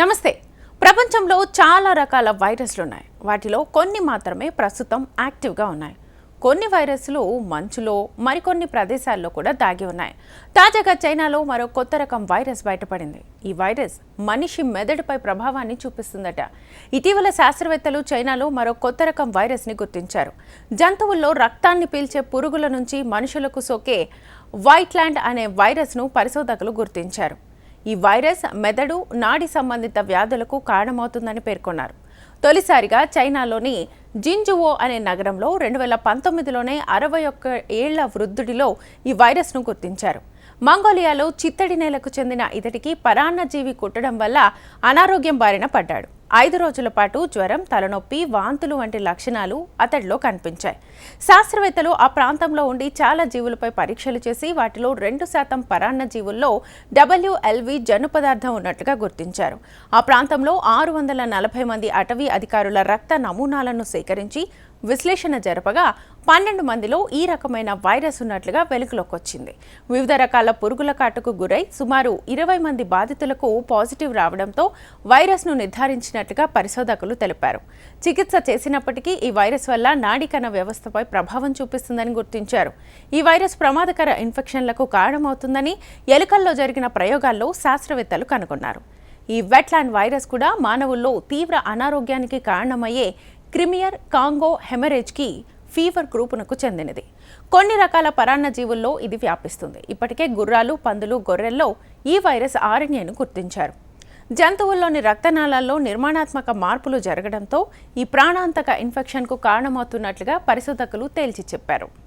నమస్తే. ప్రపంచంలో చాలా రకాల వైరస్లు ఉన్నాయి. వాటిలో కొన్ని మాత్రమే ప్రస్తుతం యాక్టివ్గా ఉన్నాయి. కొన్ని వైరస్లు మంచులో మరికొన్ని ప్రదేశాల్లో కూడా దాగి ఉన్నాయి. తాజాగా చైనాలో మరో కొత్త రకం వైరస్ బయటపడింది. ఈ వైరస్ మనిషి మెదడుపై ప్రభావాన్ని చూపిస్తుందట. ఇటీవల శాస్త్రవేత్తలు చైనాలో మరో కొత్త రకం వైరస్ని గుర్తించారు. జంతువుల్లో రక్తాన్ని పీల్చే పురుగుల నుంచి మనుషులకు సోకే వైట్ ల్యాండ్ అనే వైరస్ను పరిశోధకులు గుర్తించారు. ఈ వైరస్ మెదడు నాడి సంబంధిత వ్యాధులకు కారణమవుతుందని పేర్కొన్నారు. తొలిసారిగా చైనాలోని జింజువో అనే నగరంలో రెండు వేల పంతొమ్మిదిలోనే అరవై ఒక్క ఏళ్ళ వృద్ధుడిలో ఈ వైరస్ను గుర్తించారు. మంగోలియాలో చిత్తడి నేలకు చెందిన ఇతడికి పరాన్నజీవి కుట్టడం వల్ల అనారోగ్యం బారిన పడ్డాడు. ఐదు రోజుల పాటు జ్వరం తలనొప్పి వాంతులు వంటి లక్షణాలు అతడిలో కనిపించాయి. శాస్త్రవేత్తలు ఆ ప్రాంతంలో ఉండి చాలా జీవులపై పరీక్షలు చేసి వాటిలో రెండు శాతం పరాన్న జీవుల్లో డబ్ల్యూఎల్వి జన్ను పదార్థం ఉన్నట్లుగా గుర్తించారు. ఆ ప్రాంతంలో ఆరు వందల నలభై మంది అటవీ అధికారుల రక్త నమూనాలను సేకరించి విశ్లేషణ జరపగా పన్నెండు మందిలో ఈ రకమైన వైరస్ ఉన్నట్లుగా వెలుగులోకి వచ్చింది వివిధ రకాల పురుగుల కాటుకు గురై సుమారు ఇరవై మంది బాధితులకు పాజిటివ్ రావడంతో వైరస్ను నిర్ధారించినట్లుగా పరిశోధకులు తెలిపారు. చికిత్స చేసినప్పటికీ ఈ వైరస్ వల్ల నాడికణ వ్యవస్థపై ప్రభావం చూపిస్తుందని గుర్తించారు. ఈ వైరస్ ప్రమాదకర ఇన్ఫెక్షన్లకు కారణమవుతుందని ఎలుకల్లో జరిగిన ప్రయోగాల్లో శాస్త్రవేత్తలు కనుగొన్నారు. ఈ వెట్లాండ్ వైరస్ కూడా మానవుల్లో తీవ్ర అనారోగ్యానికి కారణమయ్యే క్రిమియర్ కాంగో హెమరేజ్కి ఫీవర్ గ్రూపునకు చెందినది. కొన్ని రకాల పరాన్న జీవుల్లో ఇది వ్యాపిస్తుంది. ఇప్పటికే గుర్రాలు పందులు గొర్రెల్లో ఈ వైరస్ ఆర్ఎన్ఏను గుర్తించారు. జంతువుల్లోని రక్తనాళాల్లో నిర్మాణాత్మక మార్పులు జరగడంతో ఈ ప్రాణాంతక ఇన్ఫెక్షన్కు కారణమవుతున్నట్లుగా పరిశోధకులు తేల్చి చెప్పారు.